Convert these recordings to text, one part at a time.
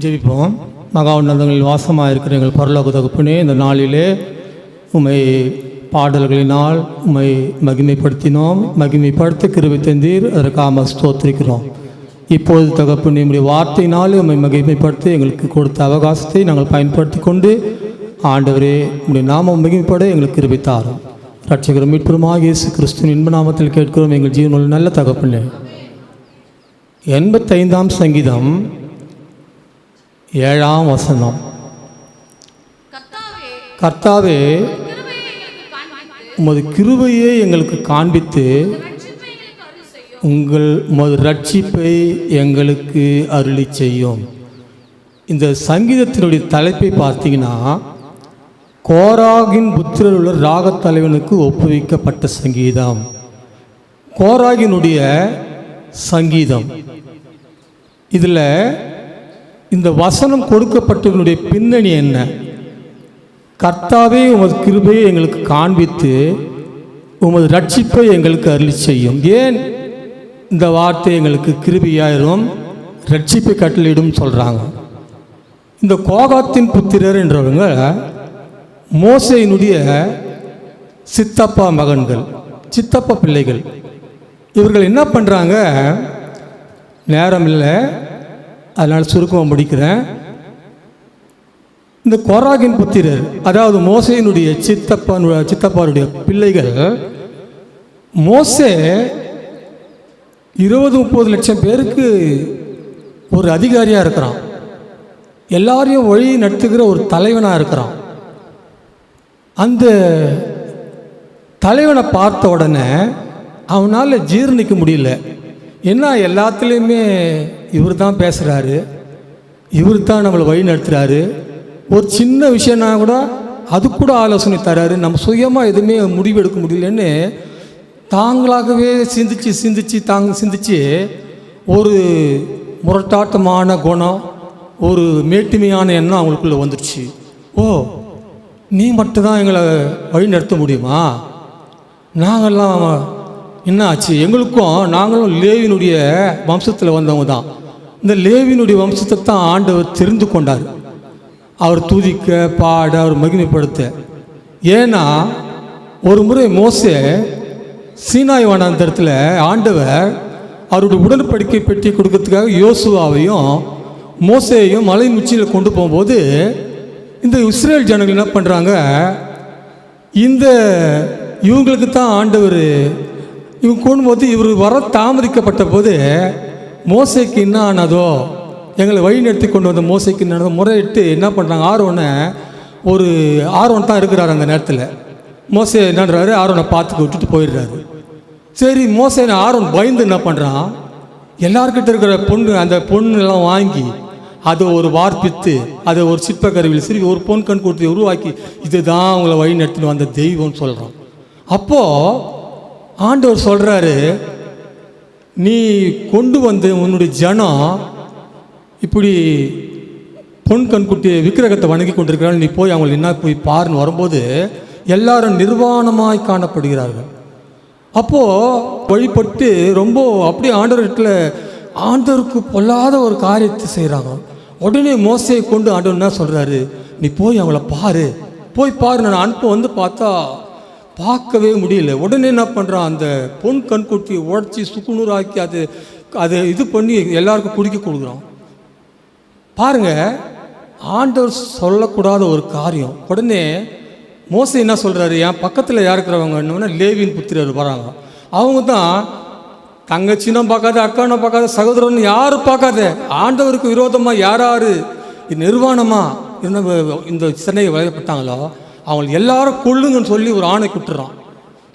ஜெபிப்போம். மகா உன்னதங்களில் வாசமாக இருக்கிற எங்கள் பரலோக தகுப்பினே இந்த நாளிலே உம்மை பாடல்களினால் உம்மை மகிமைப்படுத்தினோம். மகிமைப்படுத்த கிருபி தந்தீர். அதற்காக ஸ்தோத்திரிக்கிறோம். இப்போது தகப்பு நம்முடைய வார்த்தையினாலே உண்மை மகிமைப்படுத்தி எங்களுக்கு கொடுத்த அவகாசத்தை நாங்கள் பயன்படுத்தி கொண்டு ஆண்டவரே உடைய நாமம் மகிமைப்பட எங்களுக்கு கிருபை ரட்சகர் மீட்புறமாக இயேசு கிறிஸ்துவின் இன்ப நாமத்தில் கேட்கிறோம் எங்கள் ஜீவனில் நல்ல தகப்புன்னு எண்பத்தைந்தாம் சங்கீதம். ஏழாம் வசனம். கர்த்தாவே உமது கிருபையை எங்களுக்கு காண்பித்து உங்கள் உமது ரட்சிப்பை எங்களுக்கு அருளி செய்யும். இந்த சங்கீதத்தினுடைய தலைப்பை பார்த்தீங்கன்னா கோராகின் புத்திரர் உள்ள ராகத் தலைவனுக்கு ஒப்புவிக்கப்பட்ட சங்கீதம். கோராகினுடைய சங்கீதம். இதில் இந்த வசனம் கொடுக்கப்பட்டவனுடைய பின்னணி என்ன? கர்த்தாவே உமது கிருபையை எங்களுக்கு காண்பித்து உமது ரட்சிப்பை எங்களுக்கு அருளி செய்யும். ஏன் இந்த வார்த்தை எங்களுக்கு கிருபியாயிரும்? ரட்சிப்பை கட்டளிடும் சொல்கிறாங்க இந்த கோகாத்தின் புத்திரர் என்றவங்க மோசையினுடைய சித்தப்பா மகன்கள் சித்தப்பா பிள்ளைகள். இவர்கள் என்ன பண்ணுறாங்க நேரம் இல்லை. அதனால் சுருக்கமாக முடிக்கிறேன். இந்த கோராகின் புத்திரர் அதாவது மோசையினுடைய சித்தப்பா சித்தப்பாருடைய பிள்ளைகள் மோசே இருபது முப்பது லட்சம் பேருக்கு ஒரு அதிகாரியாக இருக்கிறான். எல்லாரையும் வழி நடத்துகிற ஒரு தலைவனாக இருக்கிறான். அந்த தலைவனை பார்த்த உடனே அவனால் ஜீர்ணிக்க முடியல. என்ன எல்லாத்துலேயுமே இவர் தான் பேசுகிறாரு இவர் தான் நம்மளை வழி நடத்துகிறாரு ஒரு சின்ன விஷயம்னா கூட அது கூட ஆலோசனை தராரு. நம்ம சுயமாக எதுவுமே முடிவு எடுக்க முடியலன்னு தாங்களாகவே சிந்திச்சு சிந்திச்சு தாங்க சிந்திச்சு ஒரு முரட்டாட்டமான குணம் ஒரு மேட்டுமையான எண்ணம் அவங்களுக்குள்ளே வந்துடுச்சு ஓ நீ மட்டும்தான் எங்களை வழி நடத்த முடியுமா? நாங்கள்லாம் என்ன ஆச்சு? எங்களுக்கும் நாங்களும் லேவினுடைய வம்சத்தில் வந்தவங்க தான். இந்த லேவினுடைய வம்சத்தை தான் ஆண்டவர் தெரிந்து கொண்டார். அவர் துதிக்க பாட அவர் மகிமைப்படுத்த. ஏன்னா ஒரு முறை மோசே சீனாய் வனாந்தரத்தில் ஆண்டவர் அவருடைய உடன்படிக்கை பெட்டி கொடுக்கறதுக்காக யோசுவாவையும் மோசையையும் மலை உச்சியில் கொண்டு போகும்போது இந்த இஸ்ரேல் ஜனங்கள் என்ன பண்ணுறாங்க இந்த இவங்களுக்கு தான் ஆண்டவர் இவங்க கொண்டும்போது இவர் வர தாமதிக்கப்பட்ட போது மோசைக்கு என்ன ஆனதோ எங்களை வழிநடத்தி கொண்டு வந்த மோசைக்கு என்ன ஆனதோ முறையிட்டு என்ன பண்ணுறாங்க ஆர்வனை ஒரு ஆர்வன் தான் இருக்கிறார் அந்த நேரத்தில். மோசை என்னன்றாரு ஆர்வனை பார்த்து விட்டுட்டு போயிடுறாரு. சரி மோசை ஆர்வன் பயந்து என்ன பண்ணுறான் எல்லார்கிட்ட இருக்கிற பொண்ணு அந்த பொண்ணெல்லாம் வாங்கி அதை ஒரு வார்ப்பித்து அதை ஒரு சிற்பக்கருவியில் சிறுவி ஒரு பொன் கண் கொடுத்து உருவாக்கி இதுதான் அவங்கள வழி நடத்தின்னு வந்த தெய்வம்னு சொல்கிறான் அப்போது ஆண்டவர் சொல்கிறாரு நீ கொண்டு வந்து உன்னுடைய ஜனம் இப்படி பொன் கண்குட்டி விக்கிரகத்தை வணங்கி கொண்டிருக்கிறாள். நீ போய் அவங்களை என்ன போய் பாருன்னு வரும்போது எல்லாரும் நிர்வாணமாய் காணப்படுகிறார்கள். அப்போது வழிபட்டு ரொம்ப அப்படியே ஆண்டவர்கிட்ட ஆண்டவருக்கு பொல்லாத ஒரு காரியத்தை செய்கிறாங்க உடனே மோசையை கொண்டு ஆண்டவர் என்ன சொல்கிறாரு நீ போய் அவங்கள பாரு. போய் பாரு நான் அனுப்ப வந்து பார்த்தா பார்க்கவே முடியல. உடனே என்ன பண்ணுறான் அந்த பொன் கண்குட்டியை உடச்சி சுக்குநூறாக்கி அது அதை இது பண்ணி எல்லாருக்கும் குடிக்க கொடுக்குறான். பாருங்க ஆண்டவர் சொல்லக்கூடாத ஒரு காரியம். உடனே மோசை என்ன சொல்கிறாரு என் பக்கத்தில் யார் இருக்கிறவங்க? லேவின் புத்திரர் வராங்க. அவங்க தான் தங்கச்சினும் பார்க்காத அக்கானும் பார்க்காத சகோதரன் யாரும் பார்க்காத? ஆண்டவருக்கு விரோதமாக யார் யார் இந்த சின்னையை வளையப்பட்டாங்களோ அவங்க எல்லாரும் கொள்ளுங்கன்னு சொல்லி ஒரு ஆணை விட்டுறான்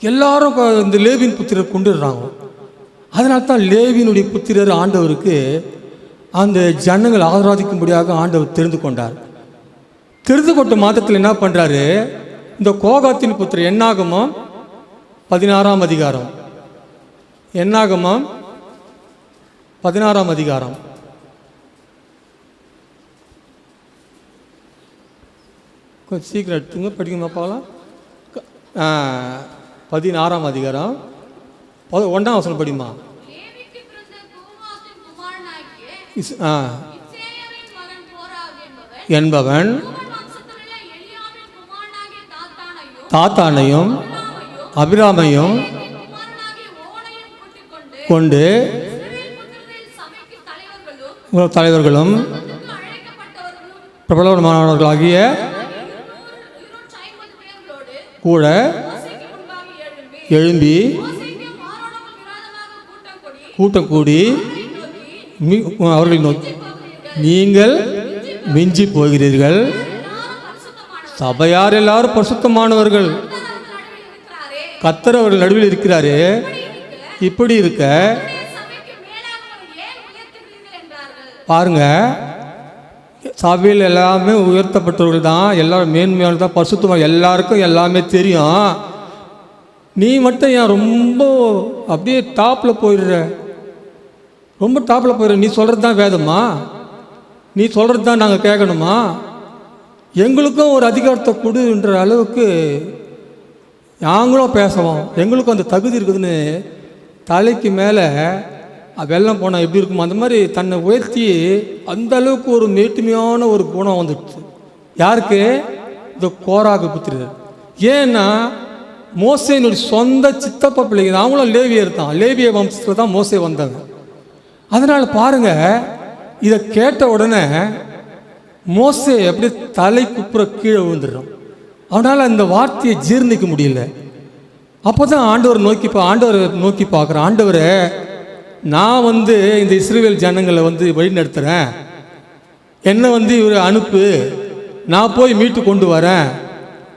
எல்லாரும் இந்த லேவின் புத்திரர் கொண்டுடுறாங்க. அதனால தான் லேவியினுடைய புத்திரர் ஆண்டவருக்கு அந்த ஜனங்கள் ஆராதிக்கும்படியாக ஆண்டவர் தெரிந்து கொண்டார். தெரிந்து கொண்ட மாதத்தில் என்ன பண்ணுறாரு இந்த கோகாத்தின் புத்திரர் என்னாகமோ? பதினாறாம் அதிகாரம். என்னாகமோ? பதினாறாம் அதிகாரம். கொஞ்சம் சீக்கிரம் எடுத்துங்க படிக்கணுமா பார்க்கலாம் பதினாறாம் அதிகாரம். ஒன்றாம் வசனம் படிமா என்பவன் தாத்தானையும் அபிராமையும் கொண்டு தலைவர்களும் பிரபலமானவர்களாகிய கூட எழும்பி கூட்டம் கூடி அவர்களை நோக்கி நீங்கள் மிஞ்சி போகிறீர்கள். சபையார் எல்லாரும் பிரசுத்தமானவர்கள். கத்தர் அவர்கள் நடுவில் இருக்கிறாரு. இப்படி இருக்க பாருங்கள் சபையில் எல்லாமே உயர்த்தப்பட்டவர்கள் தான். எல்லாரும் மேன்மையால் தான். பசுத்துவம் எல்லாருக்கும் எல்லாமே தெரியும். நீ மட்டும் ஏன் ரொம்ப அப்படியே டாப்பில் போயிடுற? ரொம்ப டாப்பில் போயிடுற. நீ சொல்கிறது தான் வேதமா? நீ சொல்கிறது தான் நாங்கள் கேட்கணுமா? எங்களுக்கும் ஒரு அதிகாரத்தை கொடுன்ற அளவுக்கு நாங்களும் பேசுவோம் எங்களுக்கும் அந்த தகுதி இருக்குதுன்னு தலைக்கு மேலே வெள்ளம் போனால் எப்படி இருக்குமோ அந்த மாதிரி தன்னை உயர்த்தி அந்த அளவுக்கு ஒரு மேட்டுமையான ஒரு குணம் வந்துடுச்சு. யாருக்கு? இந்த கோராக புத்திரர். ஏன்னா மோசையினுடைய சொந்த சித்தப்பா பிள்ளைங்க அவங்களும் லேவியர் தான். லேவிய வம்சத்தில் தான் மோசே வந்தாங்க. அதனால் பாருங்கள் இதை கேட்ட உடனே மோசை எப்படி தலை குப்புற கீழே விழுந்துடும் அவனால் அந்த வார்த்தையை ஜீர்ணிக்க முடியல. அப்போ தான் ஆண்டவர் நோக்கி பா ஆண்டவர் நோக்கி பார்க்குறேன். ஆண்டவரை நான் வந்து இந்த இஸ்ரேல் ஜனங்களை வந்து வழி நடத்துகிறேன் என்னை வந்து இவர் அனுப்பு. நான் போய் மீட்டு கொண்டு வரேன்.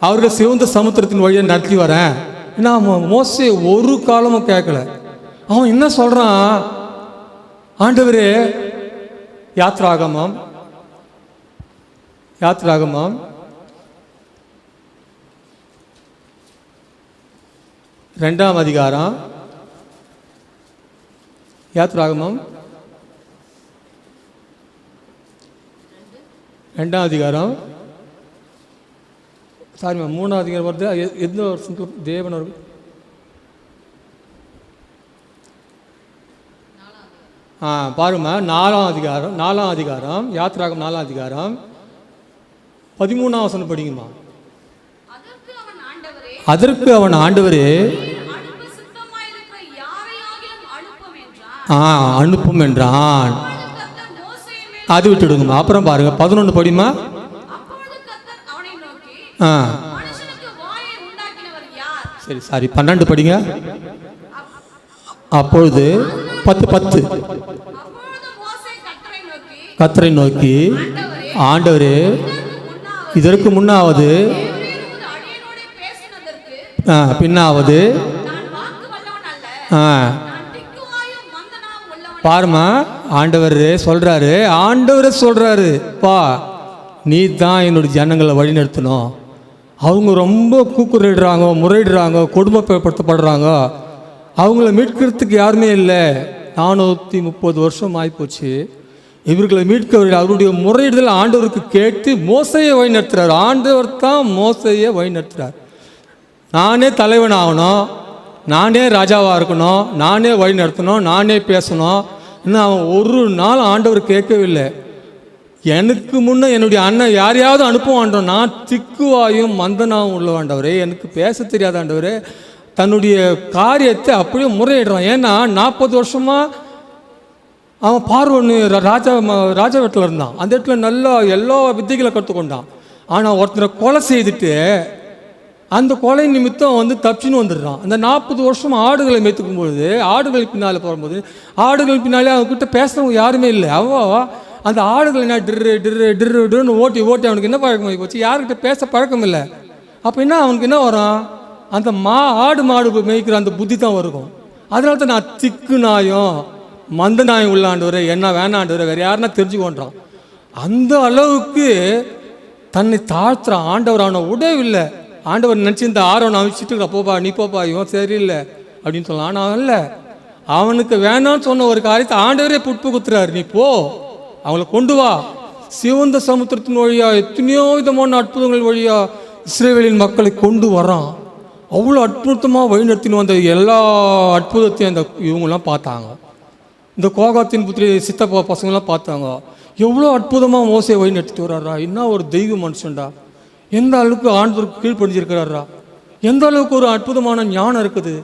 அவர்கள் சிவந்த சமுத்திரத்தின் வழியை நடத்தி வரேன். ஏன்னா மோஸ்ட்லி மோசே ஒரு காலமும் கேட்கல. அவன் என்ன சொல்கிறான் ஆண்டவர் யாத்ராகமம். யாத்ராகமம். ரெண்டாம் அதிகாரம். யாத்ராகமம் ரெண்டாம் அதிகாரம். சாரிம்மா மூணாம் அதிகாரம் வருது. எந்த வருஷத்துல தேவன் அவர்கள் ஆ பாருமா நாலாம் அதிகாரம் நாலாம் அதிகாரம் யாத்ராகம் நாலாம் அதிகாரம். பதிமூணாம் வசனம் படிங்கம்மா அதற்கு அவன் ஆண்டவரே அதற்கு அவன் ஆண்டவரே நீர் அனுப்ப சித்தமாயிருக்கிற யாரையாகிலும் அனுப்பும் என்றான் ஆ அனுப்பும் என்றான். அது விட்டுடுங்கம்மா. அப்புறம் பாருங்க பதினொன்று படிமா ஆ. சரி சாரி பன்னெண்டு படிங்க. அப்பொழுது பத்து பத்து. கத்தரை நோக்கி ஆண்டவர் இதற்கு முன்னாவது பின்னாவது ஆ நான் திக்குவாயும் மந்தனாவும் உள்ளவன் பாருமா ஆண்டவர் சொல்கிறாரு ஆண்டவர் சொல்கிறாரு பா நீ தான் என்னுடைய ஜனங்களை வழிநடத்தணும். அவங்க ரொம்ப கூக்குரலிடுறாங்க முறையிடுறாங்க கொடுமைப்படுத்தப்படுறாங்க. அவங்கள மீட்கிறதுக்கு யாருமே இல்லை. நானூற்றி முப்பது வருஷம் ஆகிப்போச்சு இவர்களை மீட்க அவருடைய முறையிடுதல் ஆண்டவருக்கு கேட்டு மோசையை வழிநடத்துகிறார் ஆண்டவர் தான் மோசையை வழிநடத்துகிறார் நானே தலைவன் ஆகணும் நானே ராஜாவாக இருக்கணும் நானே வழி நடத்தணும் நானே பேசணும். இன்னும் அவன் ஒரு நாள் ஆண்டவர் கேட்கவில்லை. எனக்கு முன்ன என்னுடைய அண்ணன் யாரையாவது அனுப்புவான்றோம் நான் திக்குவாயும் மந்தனாவும் உள்ளவாண்டவரே எனக்கு பேச தெரியாதாண்டவரே தன்னுடைய காரியத்தை அப்படியே முறையிடுறான். ஏன்னா நாற்பது வருஷமாக அவன் பார்வன் ராஜா ராஜா வீட்டில் இருந்தான். அந்த இடத்துல நல்லா எல்லா வித்தைகளை கற்றுக்கொண்டான். ஆனால் ஒருத்தரை கொலை செய்துட்டு அந்த கொலை நிமித்தம் வந்து தப்பிச்சுன்னு வந்துடுறான். அந்த நாற்பது வருஷம் ஆடுகளை மேய்த்துக்கும் பொழுது ஆடுகள் பின்னால் போகும்போது ஆடுகள் பின்னாலே அவங்ககிட்ட பேசுகிறவங்க யாருமே இல்லை. அவ்வளோ அந்த ஆடுகள் என்ன டிரு டிரு டிரு டிருன்னு ஓட்டி ஓட்டி அவனுக்கு என்ன பழக்கம் போச்சு? யாருக்கிட்ட பேச பழக்கம் இல்லை. அப்போ என்ன அவனுக்கு என்ன வரும்? அந்த மா ஆடு மாடு மேய்க்கிற அந்த புத்தி தான் இருக்கும் அதனால தான் நான் திக்கு நாயம் மந்த நாயம் உள்ளாண்டவர் என்ன வேணாண்டவர் வேறு யாருன்னா தெரிஞ்சுக்கொண்டான் அந்த அளவுக்கு தன்னை தாழ்த்துறான் ஆண்டவர் அவனை உடவில்லை ஆண்டவர் நினச்சிருந்த ஆரோ நான் வச்சுட்டு போப்பா நீ போப்பா இவன் சரியில்லை அப்படின்னு சொல்லலாம். ஆனால் அவன் இல்லை. அவனுக்கு வேணாம்னு சொன்ன ஒரு காரியத்தை ஆண்டவரே புட்பு குத்துறாரு. நீ போ. அவங்கள கொண்டு வா. சிவந்த சமுத்திரத்தின் வழியா எத்தனையோ விதமான அற்புதங்கள் வழியா இஸ்ரேவேலின் மக்களை கொண்டு வரான். அவ்வளோ அற்புதமாக வழிநடத்தின்னு வந்த எல்லா அற்புதத்தையும் அந்த இவங்கெல்லாம் பார்த்தாங்க. இந்த கோகாத்தின் புத்திரி சித்தப்பா பசங்களாம் பார்த்தாங்க. எவ்வளோ அற்புதமாக மோசையை வழி நடத்திட்டு வர்றாரா என்ன ஒரு தெய்வ மனுஷன்டா. எந்த அளவுக்கு ஆண்டவருக்கு கீழ்ப்படிஞ்சிருக்கிறாரா? எந்த அளவுக்கு ஒரு அற்புதமான ஞானம் இருக்குது?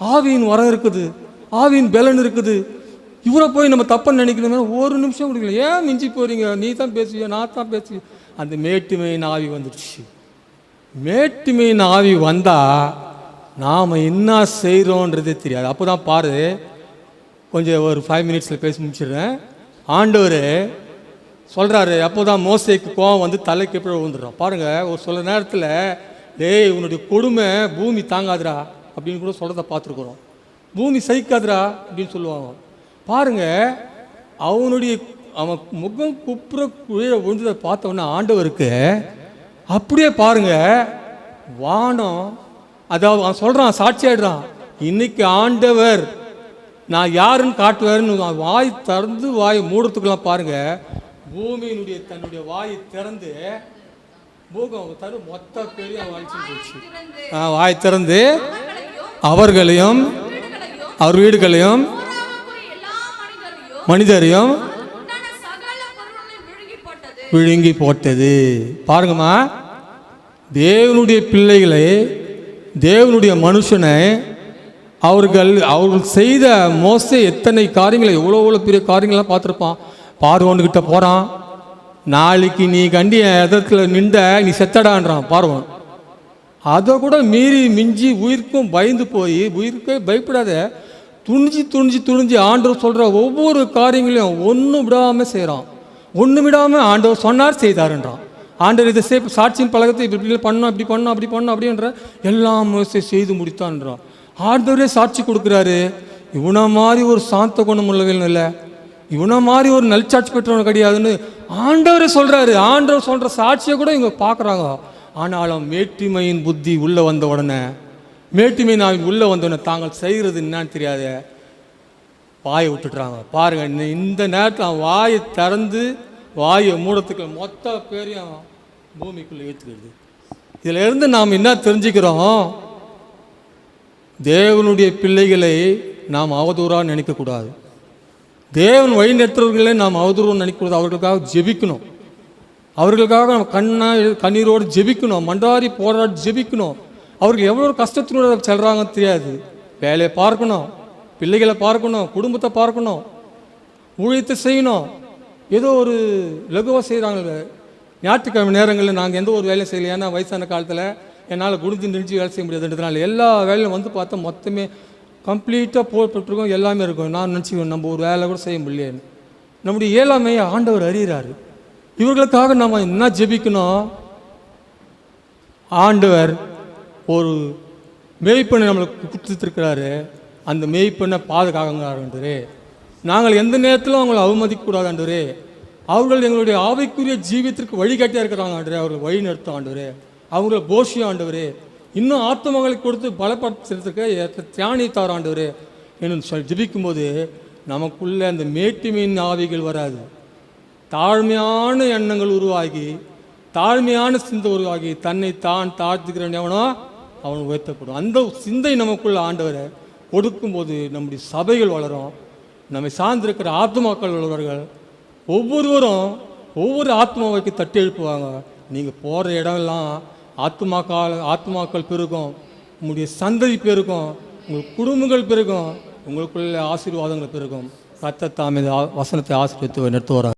ஆவியின் வரம் இருக்குது. ஆவியின் பலன் இருக்குது. இவரை போய் நம்ம தப்பா நினைக்கணுமே ஒரு நிமிஷம் கொடுக்கல ஏன் மிஞ்சி போறீங்க? நீ தான் பேசுவியா? நான் தான் பேசுவேன் அந்த மேட்டுமையின் ஆவி வந்துடுச்சு. மேட்டுமையின் ஆவி வந்தா நாம் என்ன செய்கிறோன்றதே தெரியாது. அப்போ தான் பாரு கொஞ்சம் ஒரு ஃபைவ் மினிட்ஸில் பேசி முடிச்சிடுறேன். ஆண்டவர் சொல்கிறாரு அப்போ தான் மோசைக்கு கோவம் வந்து தலைக்கு எப்படி விழுந்துடுறான் பாருங்கள் ஒரு சில நேரத்தில் டேய் உன்னுடைய கொடுமை பூமி தாங்காதுடா அப்படின்னு கூட சொல்கிறத பார்த்துருக்குறோம். பூமி சகிக்காதுரா அப்படின்னு சொல்லுவாங்க. பாருங்கள் அவனுடைய அவன் முகம் குப்புற குழியை விழுந்ததை பார்த்தோன்னா ஆண்டவருக்கு அப்படியே பாருங்கள் வானம் அதாவது அவன் சொல்கிறான் சாட்சியாயிடுறான் இன்னைக்கு ஆண்டவர் நான் யாருன்னு காட்டுவாருன்னு வாய் திறந்து வாய் மூடுறதுக்கெல்லாம் பாருங்கள் பூமியினுடைய தன்னுடைய வாயை திறந்து பூகம் தரு மொத்த பெரிய வாய்ச்சி போச்சு. வாய் திறந்து அவர்களையும் அவர் வீடுகளையும் மனிதரையும் விழுங்கி போட்டது பாருங்கம்மா தேவனுடைய பிள்ளைகளை தேவனுடைய மனுஷனை அவர்கள் அவர்கள் செய்த மோச எத்தனை காரியங்களை எவ்வளோ எவ்வளோ பெரிய காரியங்கள்லாம் பார்த்துருப்பான். பார்வோன்கிட்ட போகிறான் நாளைக்கு நீ கண்டி எதத்தில் நின்ற நீ செத்தடான்றான் பார்வன். அதை கூட மீறி மிஞ்சி உயிருக்கும் பயந்து போய் உயிருக்கே பயப்படாத. துணிஞ்சு துணிஞ்சு துணிஞ்சு ஆண்டவர் சொல்கிற ஒவ்வொரு காரியங்களையும் ஒன்றும் விடாமல் செய்கிறான் ஒன்றும் விடாமல் ஆண்டவர் சொன்னார் செய்தாருன்றான். ஆண்டவர் இதை சே சாட்சியின் பழக்கத்தை இப்படி இப்படி பண்ணோம் இப்படி பண்ணோம் அப்படி பண்ணோம் அப்படின்ற எல்லாம் செய்து முடித்தான்றான் ஆண்டவரே சாட்சி கொடுக்குறாரு. இவனை மாதிரி ஒரு சாந்த குணம் உள்ளவன் இல்லை. இவனை மாதிரி ஒரு நல்சாட்சி பெற்றவன் கிடையாதுன்னு ஆண்டவரே சொல்கிறாரு ஆண்டவர் சொல்கிற சாட்சியை கூட இவங்க பார்க்குறாங்க. ஆனாலும் மேட்டிமையின் புத்தி உள்ளே வந்த உடனே மேட்டிமை நான் உள்ளே வந்த உடனே தாங்கள் செய்கிறது என்னன்னு தெரியாத வாயை விட்டுட்டுறாங்க பாருங்கள் இந்த நேரத்தில் அவன் வாயை திறந்து வாயை மூடத்துக்கு மொத்த பேரையும் பூமிக்குள்ளே ஏற்றுக்கிறது. இதில் இருந்து நாம் என்ன தெரிஞ்சுக்கிறோம்? தேவனுடைய பிள்ளைகளை நாம் அவதூறாக நினைக்கக்கூடாது. தேவன் வழி நடத்துறவர்களே நாம் அவதூறு நினைக்கக்கூடாது. அவர்களுக்காக ஜெபிக்கணும். அவர்களுக்காக நம்ம கண்ணா கண்ணீரோடு ஜெபிக்கணும். மண்டாரி போராடி ஜெபிக்கணும். அவர்கள் எவ்வளோ கஷ்டத்தினோட செல்றாங்கன்னு தெரியாது. வேலையை பார்க்கணும். பிள்ளைகளை பார்க்கணும். குடும்பத்தை பார்க்கணும். ஊழியத்தை செய்யணும். ஏதோ ஒரு லகுவாக செய்கிறாங்க ஞாயிற்றுக்கிழமை நேரங்களில் நாங்கள் எந்த ஒரு வேலையும் செய்யல. ஏன்னா வயசான காலத்தில் என்னால் குடிஞ்சு நெஞ்சு வேலை செய்ய முடியாதுன்றதுனால எல்லா வேலையும் வந்து பார்த்தா மொத்தமே கம்ப்ளீட்டாக போட்டுருக்கோம் எல்லாமே இருக்கும். நான் நினச்சிக்கணும் நம்ம ஒரு வேலை கூட செய்ய முடியலையேன்னு நம்முடைய இயலாமையை ஆண்டவர் அறிகிறாரு. இவர்களுக்காக நம்ம என்ன ஜெபிக்கணும்? ஆண்டவர் ஒரு மெய்ப்பெண்ணை நம்மளுக்கு கொடுத்துருக்கிறாரு. அந்த மெய்ப்பெண்ணை பாதுகாங்காரன்றே நாங்கள் எந்த நேரத்திலும் அவங்களை அவமதிக்கக்கூடாது ஆண்டவரே. அவர்கள் எங்களுடைய ஆவைக்குரிய ஜீவித்திற்கு வழிகாட்டியாக இருக்கிறாங்க ஆண்டவரே. அவர்கள் வழி நடத்தும் ஆண்டவரே. அவங்கள போஷியம் ஆண்டவரே. இன்னும் ஆத்மங்களை கொடுத்து பலப்படுத்துறதுக்கு தியானி தாராண்டவர் ஆண்டவரே என்று சொல்லி ஜெபிக்கும்போது நமக்குள்ளே அந்த மேட்டுமையின் ஆவிகள் வராது. தாழ்மையான எண்ணங்கள் உருவாகி தாழ்மையான சிந்தை உருவாகி தன்னை தான் தாழ்த்துக்கிறவன் எவனோ அவன் உயர்த்தப்படும். அந்த சிந்தை நமக்குள்ள ஆண்டவரை கொடுக்கும்போது நம்முடைய சபைகள் வளரும். நம்மை சார்ந்திருக்கிற ஆத்மாக்கள் வளர்வார்கள் ஒவ்வொருவரும் ஒவ்வொரு ஆத்மாவைக்கு தட்டி எழுப்புவாங்க நீங்கள் போகிற இடம்லாம் ஆத்மாக்கால் ஆத்மாக்கள் பெருகும் உங்களுடைய சந்ததி பெருகும் உங்கள் குடும்பங்கள் பெருகும் உங்களுக்குள்ள ஆசீர்வாதங்கள் பெருகும். கத்த தாமே வசனத்தை ஆசீர்வித்து நிறுத்துவார்